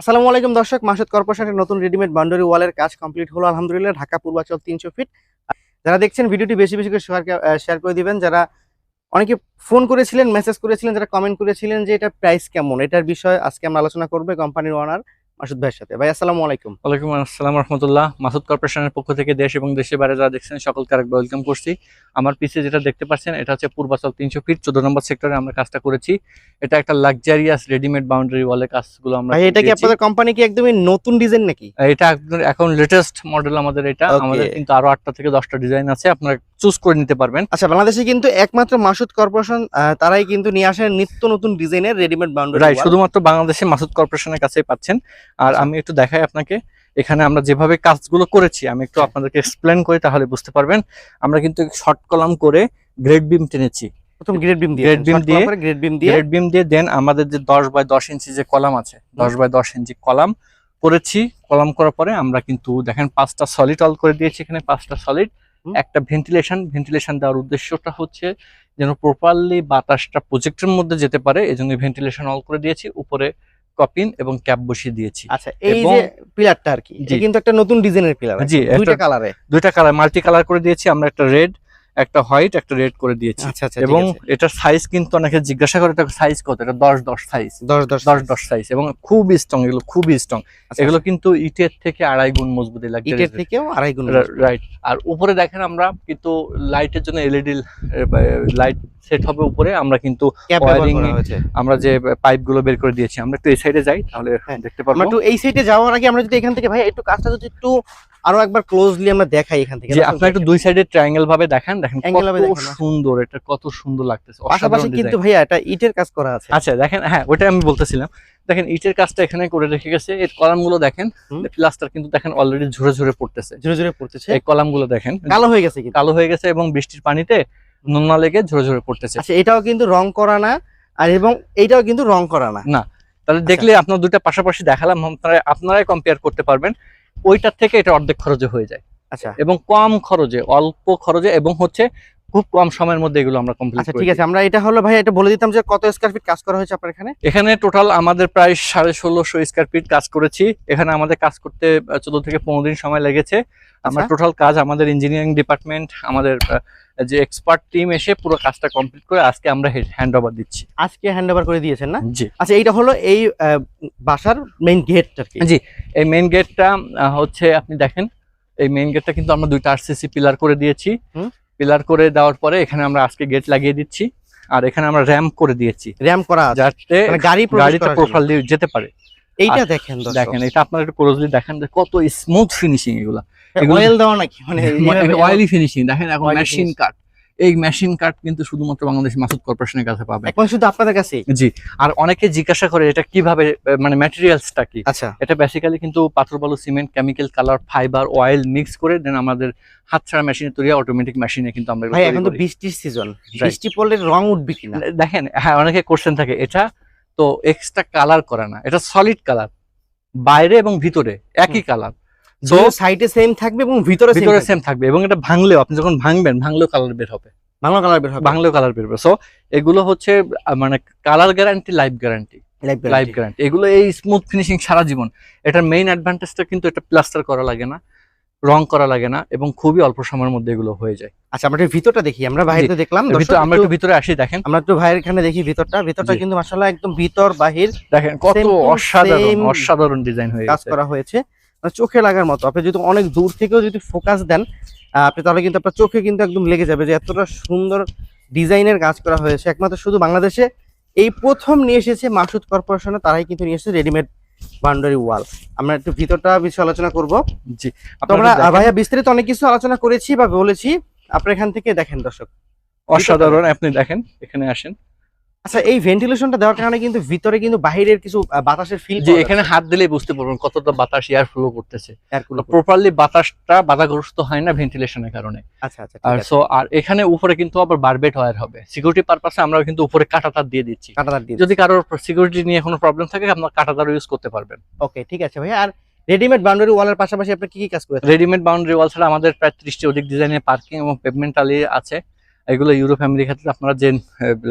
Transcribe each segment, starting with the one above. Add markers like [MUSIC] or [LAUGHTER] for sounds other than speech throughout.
আসসালামু আলাইকুম দর্শক, মাসুদ কর্পোরেশনের নতুন রেডিমেড বাউন্ডারি ওয়ালের কাজ কমপ্লিট হলো, আলহামদুলিল্লাহ, ঢাকা পূর্বাচল তিনশো ফিট। যারা দেখছেন ভিডিওটি বেশি বেশি করে শেয়ার করে দিবেন, যারা অনেকে ফোন করেছিলেন মেসেজ করেছিলেন, যারা কমেন্ট করেছিলেন যে এটা প্রাইস কেমন? এটার বিষয়ে আজকে আমরা আলোচনা করব কোম্পানির ওনার মাসুদ ভাইয়ের সাথে। ভাই আসসালামু আলাইকুম। ওয়ালাইকুম আসসালাম রহমতুল্লাহ। মাসুদ কর্পোরেশনের পক্ষ থেকে দেশ এবং দেশের বাইরে যারা দেখছেন সকলকে আরেকবার ওয়েলকাম করছি। আমার পিছিয়ে যেটা দেখতে পাচ্ছেন এটা হচ্ছে পূর্বাচল তিনশো ফিট চোদ্দ নম্বর সেক্টরে আমরা কাজটা করেছি। এটা একটা লাক্সারিয়াস রেডিমেড বাউন্ডারি ওয়ালের কাজগুলো আমরা এটা কি। আপনাদের কোম্পানি কি একদমই নতুন ডিজাইন নাকি? এটা এখন লেটেস্ট মডেল আমাদের এটা। আমাদের কিন্তু আরও আটটা থেকে দশটা ডিজাইন আছে। আপনারা চুজ করে নিতে পারবেন। আচ্ছা বাংলাদেশে কিন্তু একমাত্র মাসুদ কর্পোরেশন তারাই কিন্তু নিয়ে আসেন নিত্য নতুন ডিজাইনের রেডিমেড বাউন্ডারি রাইট শুধুমাত্র বাংলাদেশে মাসুদ কর্পোরেশনের কাছেই পাচ্ছেন। আর। আমি একটু দেখাই আপনাকে এখানে আমরা যেভাবে কাজগুলো করেছি আমি একটু আপনাদেরকে এক্সপ্লেন করি তাহলে বুঝতে পারবেন। আমরা কিন্তু শর্ট কলাম করে গ্রেড বিম টেনেছি। প্রথম গ্রেড বিম দিয়ে Grade beam দিয়ে- গ্রেড বিম দিয়ে। গ্রেড বিম দিয়ে দেন আমাদের যে দশ বাই দশ ইঞ্চি যে কলাম আছে দশ বাই দশ ইঞ্চি কলাম করেছি। কলাম করার পরে আমরা কিন্তু দেখেন পাঁচটা সলিড অল করে দিয়েছি এখানে পাঁচটা সলিড। একটা ভেন্টিলেশন ভেন্টিলেশন দেওয়ার উদ্দেশ্যটা হচ্ছে যেন প্রপারলি বাতাসটা প্রজেক্টের মধ্যে যেতে পারে এই জন্য ভেন্টিলেশন অল করে দিয়েছি উপরে কপিন এবং ক্যাপ বসিয়ে দিয়েছি। আচ্ছা এই যে পিলারটা আর কি। কিন্তু একটা নতুন ডিজাইনের পিলার জি, দুইটা একটা- কালারে দুইটা কালার মাল্টি কালার করে দিয়েছি আমরা একটা রেড একটা হোয়াইট একটা রেড করে দিয়েছি। আচ্ছা আচ্ছা এবং এটার সাইজ কিন্তু অনেকে জিজ্ঞাসা করে এটা সাইজ কত? এটা দশ দশ সাইজ 10 10 দশ দশ সাইজ এবং খুবই স্ট্রং এগুলো খুবই স্ট্রং আচ্ছা, এগুলো কিন্তু ইটের থেকে আড়াই গুণ মজবুতি লাগে ইটের থেকেও আড়াই গুণ রাইট আর উপরে দেখেন আমরা কিন্তু লাইটের জন্য এলইডি লাইট সেট হবে উপরে। আমরা কিন্তু আমরা যে পাইপগুলো বের করে দিয়েছি আমরা একটু এই সাইডে যাই তাহলে হ্যাঁ, দেখতে পারব। একটু এই সাইডে যাওয়ার আগে আমরা যদি এখান থেকে ভাই একটু কাজটা যদি একটু আরও একবার ক্লোজলি আমরা দেখাই এখান থেকে। আপনার একটু দুই সাইডে ট্রায়াঙ্গেল ভাবে দেখেন দেখেন কত সুন্দর এটা কত সুন্দর লাগতেছে। পাশাপাশি কিন্তু ভাইয়া এটা ইটের কাজ করা আছে। আচ্ছা দেখেন হ্যাঁ ওইটা আমি বলতেছিলাম। দেখেন ইটের কাজটা এখানে করে রেখে গেছে। এর কলামগুলো দেখেন প্লাস্টার কিন্তু দেখেন অলরেডি ঝরে ঝরে পড়তেছে। ঝুরে ঝুরে পড়তেছে। এই কলামগুলো দেখেন। কালো হয়ে গেছে কালো হয়ে গেছে এবং বৃষ্টির পানিতে নোনা লেগে ঝরে ঝরে পড়তেছে। আচ্ছা এটাও কিন্তু রং করা না আর এবং এটাও কিন্তু রং করা না। না তাহলে দেখলে আপনার দুইটা পাশাপাশি দেখালাম আপনারা আপনারাই কম্পেয়ার করতে পারবেন। ওইটার থেকে এটা অর্ধেক খরচে হয়ে যায়। আচ্ছা। এবং কম খরচে অল্প খরচে এবং হচ্ছে খুব কম সময়ের মধ্যে এগুলো আমরা কমপ্লিট আচ্ছা ঠিক আছে আমরা এটা হলো ভাই এটা বলে দিতাম যে কত স্কয়ার ফিট কাজ করা হয়েছে আপনার এখানে? এখানে টোটাল আমাদের প্রায় সাড়ে ষোলোশো স্কোয়ার ফিট কাজ করেছি। এখানে আমাদের কাজ করতে চোদ্দ থেকে পনেরো দিন সময় লেগেছে। আমরা আচ্ছা। টোটাল কাজ আমাদের ইঞ্জিনিয়ারিং ডিপার্টমেন্ট আমাদের যে এক্সপার্ট টিম এসে পুরো কাজটা কমপ্লিট করে আজকে আমরা হ্যান্ড ওভার দিচ্ছি। আজকে হ্যান্ড ওভার করে দিয়েছেন না? জি। আচ্ছা এইটা হলো এই বাসার মেইন গেট আর কি? জি এই মেইন গেটটা হচ্ছে আপনি দেখেন এই মেইন গেটটা কিন্তু আমরা দুইটা আরসিসি পিলার করে দিয়েছি। হুম। পিলার করে দেওয়ার পরে এখানে আমরা আজকে গেট লাগিয়ে দিচ্ছি। আর এখানে আমরা র্যাম করে দিয়েছি। র্যাম করা যাতে মানে গাড়ি গাড়িতে প্রোফাইল দিয়ে যেতে পারে। এইটা দেখেন দেখেন এটা আপনারা একটু ক্লোজলি দেখেন যে কত স্মুথ ফিনিশিং এগুলা। অয়েল দেওয়া নাকি? মানে [LAUGHS] অয়েলি ফিনিশিং দেখেন এখন Oily মেশিন কাট এই মেশিন কাট কিন্তু শুধুমাত্র বাংলাদেশ মাসুদ কর্পোরেশনের কাছে পাবেন। এখন শুধু আপনাদের কাছে জি আর অনেকে জিজ্ঞাসা করে এটা কীভাবে মানে ম্যাটেরিয়ালসটা কি? আচ্ছা। এটা বেসিক্যালি কিন্তু পাথর বালু cement chemical colour fibre oil mix করে দেন আমাদের হাত ছাড়া মেশিনে তৈরি অটোমেটিক মেশিনে কিন্তু আমরা ভাই এখন তো। বৃষ্টির সিজন বৃষ্টি পড়লে রং উঠবে কিনা? দেখেন হ্যাঁ অনেকে কোশ্চেন থাকে এটা তো এক্সট্রা কালার করে না এটা সলিড কালার বাইরে এবং ভিতরে একই কালার সাইডে সেম থাকবে এবং ভিতরে ভিতরে সেম থাকবে এবং এটা ভাঙলেও আপনি যখন ভাঙবেন ভাঙলেও কালার বের হবে। বাংলা কালার বের হবে। ভাঙলেও কালার বের হবে। সো এগুলো হচ্ছে মানে colour guarantee life guarantee life guarantee এগুলো এই স্মুথ ফিনিশিং সারা জীবন। এটার মেইন অ্যাডভান্টেজটা কিন্তু এটা প্লাস্টার করা লাগে না রং করা লাগে না এবং খুবই অল্প সময়ের মধ্যে এগুলো হয়ে যায়। আচ্ছা আমরা ভিতরটা দেখি আমরা বাইরে দেখলাম। আমরা একটু- ভিতরে আসি দেখেন। আমরা একটু ভাইয়ের এখানে দেখি ভিতরটা। ভিতরটা কিন্তু মাশাআল্লাহ একদম ভিতর বাহির। দেখেন কত অসাধারণ অসাধারণ ডিজাইন হয়ে কাজ করা হয়েছে। মানে চোখে লাগার মতো। আপনি যদি অনেক দূর থেকেও যদি ফোকাস দেন আপনি তাহলে কিন্তু আপনার চোখে কিন্তু একদম লেগে যাবে যে এতটা সুন্দর ডিজাইনের কাজ করা হয়েছে। একমাত্র শুধু বাংলাদেশে এই প্রথম নিয়ে এসেছে মাসুদ কর্পোরেশনে তারাই কিন্তু নিয়ে এসেছে রেডিমেড বাউন্ডারি ওয়াল আমরা একটু ভিতরটা বিষয়ে আলোচনা করব। জি আমরা ভাইয়া বিস্তারিত অনেক কিছু আলোচনা করেছি বা বলেছি আপনার এখান থেকে দেখেন দর্শক। অসাধারণ আপনি দেখেন এখানে আসেন। আচ্ছা এই ভেন্টিলেশনটা দেওয়ার কারণে কিন্তু ভিতরে কিন্তু বাহিরের কিছু বাতাসের ফিল যে এখানে হাত দিলেই বুঝতে পারবেন কতটা বাতাস এয়ার ফ্লো করতেছে। প্রপারলি বাতাসটা বাধাগ্রস্ত হয় না ভেন্টিলেশনের কারণে। আচ্ছা আচ্ছা আর সো আর এখানে উপরে কিন্তু আবার বারবেট ওয়্যার হবে। সিকিউরিটি পারপাসে আমরা কিন্তু উপরে কাঁটাতার দিয়ে দিচ্ছি। কাটাতার দিয়ে যদি কারোর সিকিউরিটি নিয়ে কোনো প্রবলেম থাকে আপনার কাঁটাতার ইউজ করতে পারবেন। ওকে ঠিক আছে ভাই আর রেডিমেড বাউন্ডারি ওয়ালের পাশাপাশি আপনি কি কি কাজ করেছেন? রেডিমেড বাউন্ডারি ওয়াল ছাড়া আমাদের প্রায় ত্রিশটি অধিক ডিজাইনের পার্কিং এবং পেভমেন্ট আলি আছে। এগুলো ইউরো ফ্যামিলির ক্ষেত্রে আপনারা যে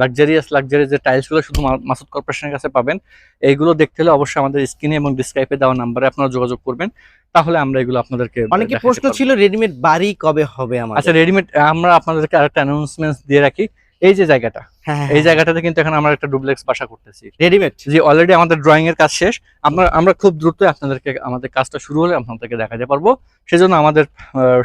লাক্সারিয়াস লাক্সারি যে টাইলসগুলো শুধু মাসুদ কর্পোরেশনের কাছে পাবেন এইগুলো দেখতে হলে অবশ্যই আমাদের স্ক্রিনে এবং ডিসক্রাইপে দেওয়া নাম্বারে আপনারা যোগাযোগ করবেন তাহলে আমরা এগুলো আপনাদেরকে অনেকে প্রশ্ন ছিল রেডিমেড বাড়ি কবে হবে আমার আচ্ছা রেডিমেড আমরা আপনাদেরকে আরেকটা অ্যানাউন্সমেন্ট দিয়ে রাখি। এই যে জায়গাটা এই জায়গাটাতে কিন্তু এখন আমরা একটা ডুপ্লেক্স বাসা করতেছি। রেডিমেড যে অলরেডি আমাদের ড্রয়িং এর কাজ শেষ। আমরা আমরা খুব দ্রুত আপনাদেরকে আমাদের কাজটা শুরু হলে আপনাদেরকে দেখাতে পারব। সেজন্য আমাদের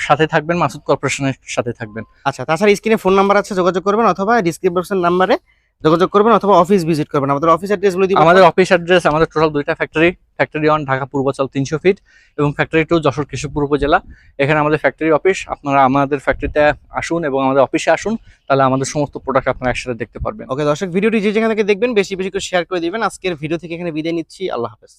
সাথে থাকবেন মাসুদ কর্পোরেশনের সাথে থাকবেন। আচ্ছা তাছাড়া স্ক্রিনে ফোন নাম্বার আছে যোগাযোগ করবেন অথবা ডিসক্রিপশন নাম্বারে যোগাযোগ করবেন অথবা অফিস ভিজিট করবেন। আমাদের অফিস অ্যাড্রেস বলে দিই আমাদের অফিস অ্যাড্রেস আমাদের টোটাল দুইটা factory factory one Dhaka Purbachal তিনশো ফিট এবং ফ্যাক্টরি টু যশোর কেশবপুর উপজেলা। এখানে আমাদের ফ্যাক্টরি অফিস আপনারা আমাদের ফ্যাক্টরিতে আসুন এবং আমাদের অফিসে আসুন তাহলে আমাদের সমস্ত প্রোডাক্ট আপনারা একসাথে দেখতে পারবেন। ওকে দর্শক ভিডিওটি যে যেখান থেকে দেখবেন বেশি বেশি করে শেয়ার করে দিবেন। আজকের ভিডিও থেকে এখানে বিদায় নিচ্ছি। আল্লাহ হাফেজ।